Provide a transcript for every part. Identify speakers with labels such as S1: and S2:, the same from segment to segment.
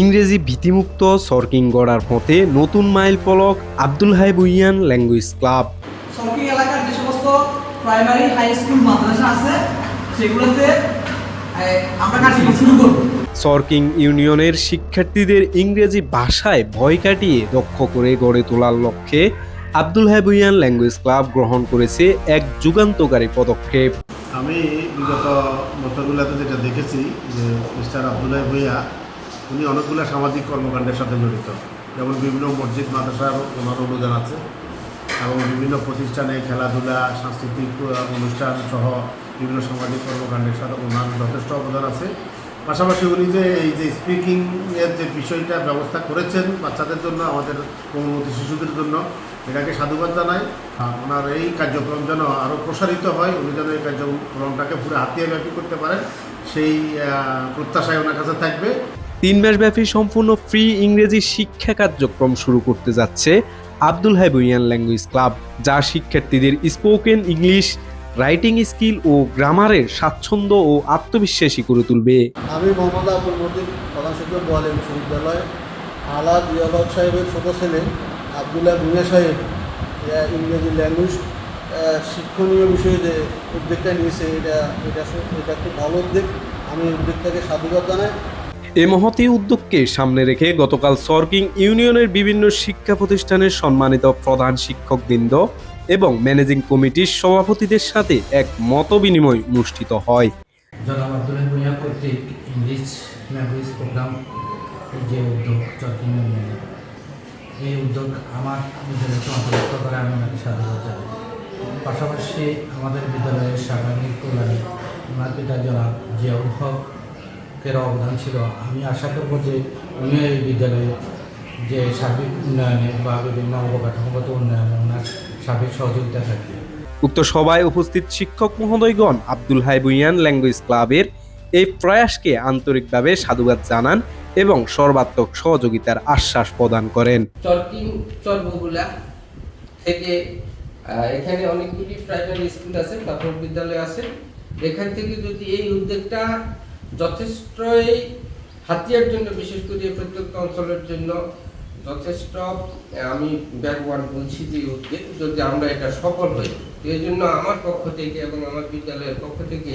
S1: ইংরেজি ভীতিমুক্ত সরকিং গড়ার পথে নতুন মাইল পলক আব্দুল হাইবুইয়ান ল্যাঙ্গুয়েজ ক্লাব
S2: সরকিং এলাকার যে সমস্ত প্রাইমারি হাই স্কুল মাদ্রাসা আছে সেগুলোতে আমরা কাজ শুরু করব
S1: সরকিং ইউনিয়নের শিক্ষার্থীদের ইংরেজি ভাষায় ভয় কাটিয়ে দক্ষ করে গড়ে তোলার লক্ষ্যে আব্দুল হাইবুইয়ান ল্যাঙ্গুয়েজ ক্লাব গ্রহণ করেছে এক যুগান্তকারী পদক্ষেপ
S3: আমি বিগত বছরগুলোতে যেটা দেখেছি যে মিস্টার আব্দুল হাইবুইয়া উনি অনেকগুলো সামাজিক কর্মকাণ্ডের সাথে জড়িত যেমন বিভিন্ন মসজিদ মাদ্রাসার ওনার অনুদান আছে এবং বিভিন্ন প্রতিষ্ঠানে খেলাধুলা সাংস্কৃতিক অনুষ্ঠান সহ বিভিন্ন সামাজিক কর্মকাণ্ডের সাথে ওনার যথেষ্ট অবদান আছে পাশাপাশি উনি যে এই যে স্পিকিংয়ের যে বিষয়টা ব্যবস্থা করেছেন বাচ্চাদের জন্য আমাদের কোমলমতি শিশুদের জন্য এটাকে সাধুবাদ জানাই ওনার এই কার্যক্রম যেন আরও প্রসারিত হয় উনি যেন এই কার্যক্রমটাকে পুরো ব্যাপী করতে পারেন সেই প্রত্যাশায় ওনার কাছে থাকবে
S1: তিন মাসব্যাপী সম্পূর্ণ ফ্রি ইংরেজি শিক্ষা কার্যক্রম শুরু করতে যাচ্ছে আব্দুল হাইবুরিয়ান ল্যাঙ্গুয়েজ ক্লাব যা শিক্ষার্থীদের স্পোকেন ইংলিশ রাইটিং স্কিল ও গ্রামারের স্বাচ্ছন্দ্য ও আত্মবিশ্বাসী করে তুলবে
S4: আমি মোহাম্মদ আব্দুল মতিন প্রধান শিক্ষক বিশ্ববিদ্যালয় আলাদ ইয়ালক সাহেবের ছোট ছেলে আবদুল্লাহ ভুঁইয়া সাহেব ইংরেজি ল্যাঙ্গুয়েজ শিক্ষণীয় বিষয়ে যে উদ্যোগটা নিয়েছে এটা এটা এটা খুব ভালো উদ্যোগ আমি উদ্যোগটাকে সাধুবাদ জানাই
S1: এ মহতি উদ্যোগকে সামনে রেখে গতকাল সরকিং ইউনিয়নের বিভিন্ন শিক্ষা প্রতিষ্ঠানের সম্মানিত প্রধান শিক্ষকবৃন্দ এবং ম্যানেজিং কমিটির সভাপতিদের সাথে এক মত বিনিময় অনুষ্ঠিত হয়
S4: কর্তৃক ইংলিশ ল্যাঙ্গুয়েজ প্রোগ্রাম যে উদ্যোগ চরকিং ইউনিয়নে এই উদ্যোগ আমার বিদ্যালয়কে অন্তর্ভুক্ত করে আমি অনেক পাশাপাশি আমাদের বিদ্যালয়ের সাংবাদিক কল্যাণে আমার পিতা জনাব জিয়াউল হক এর অবদান ছিল আমি আশা করব যে উনি এই বিদ্যালয়ে যে সার্বিক উন্নয়নে বা বিভিন্ন অবকাঠামোগত উন্নয়নে ওনার সার্বিক সহযোগিতা থাকবে
S1: উক্ত সভায় উপস্থিত শিক্ষক মহোদয়গণ আব্দুল হাই হাইবুইয়ান ল্যাঙ্গুয়েজ ক্লাবের এই প্রয়াসকে আন্তরিকভাবে সাধুবাদ জানান এবং সর্বাত্মক সহযোগিতার আশ্বাস প্রদান করেন
S4: থেকে এখানে অনেকগুলি প্রাইমারি স্কুল আছে প্রাথমিক বিদ্যালয় আছে এখান থেকে যদি এই উদ্যোগটা যথেষ্টই হাতিয়ার জন্য বিশেষ করে প্রত্যন্ত অঞ্চলের জন্য যথেষ্ট আমি ব্যাকওয়ার্ড বলছি যে উদ্যোগ যদি আমরা এটা সফল হই এই জন্য আমার পক্ষ থেকে এবং আমার বিদ্যালয়ের পক্ষ থেকে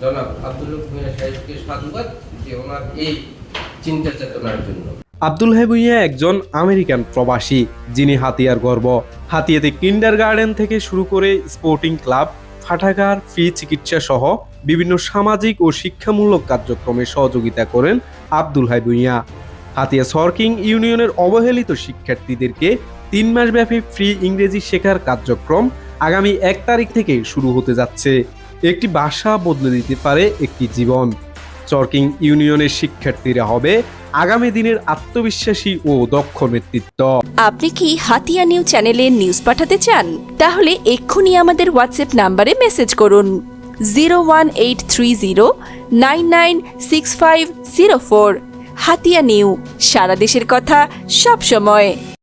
S4: জনাব আব্দুল ভূঁইয়া সাহেবকে সাধুবাদ যে ওনার এই চিন্তা চেতনার জন্য
S1: আব্দুল হাবুইয়া একজন আমেরিকান প্রবাসী যিনি হাতিয়ার গর্ব হাতিয়াতে কিন্ডার গার্ডেন থেকে শুরু করে স্পোর্টিং ক্লাব পাঠাগার ফি চিকিৎসা সহ বিভিন্ন সামাজিক ও শিক্ষামূলক কার্যক্রমে সহযোগিতা করেন আব্দুল হাই ভুইয়া হাতিয়া সরকিং ইউনিয়নের অবহেলিত শিক্ষার্থীদেরকে তিন মাসব্যাপী ফ্রি ইংরেজি শেখার কার্যক্রম আগামী এক তারিখ থেকে শুরু হতে যাচ্ছে একটি ভাষা বদলে দিতে পারে একটি জীবন চরকিং ইউনিয়নের শিক্ষার্থীরা হবে আগামী দিনের আত্মবিশ্বাসী ও দক্ষ নেতৃত্ব
S5: আপনি কি হাতিয়া নিউজ চ্যানেলে নিউজ পাঠাতে চান তাহলে এক্ষুনি আমাদের হোয়াটসঅ্যাপ নাম্বারে মেসেজ করুন zero one eight three zero nine nine six five zero four Hatiya new সারা দেশের কথা সবসময়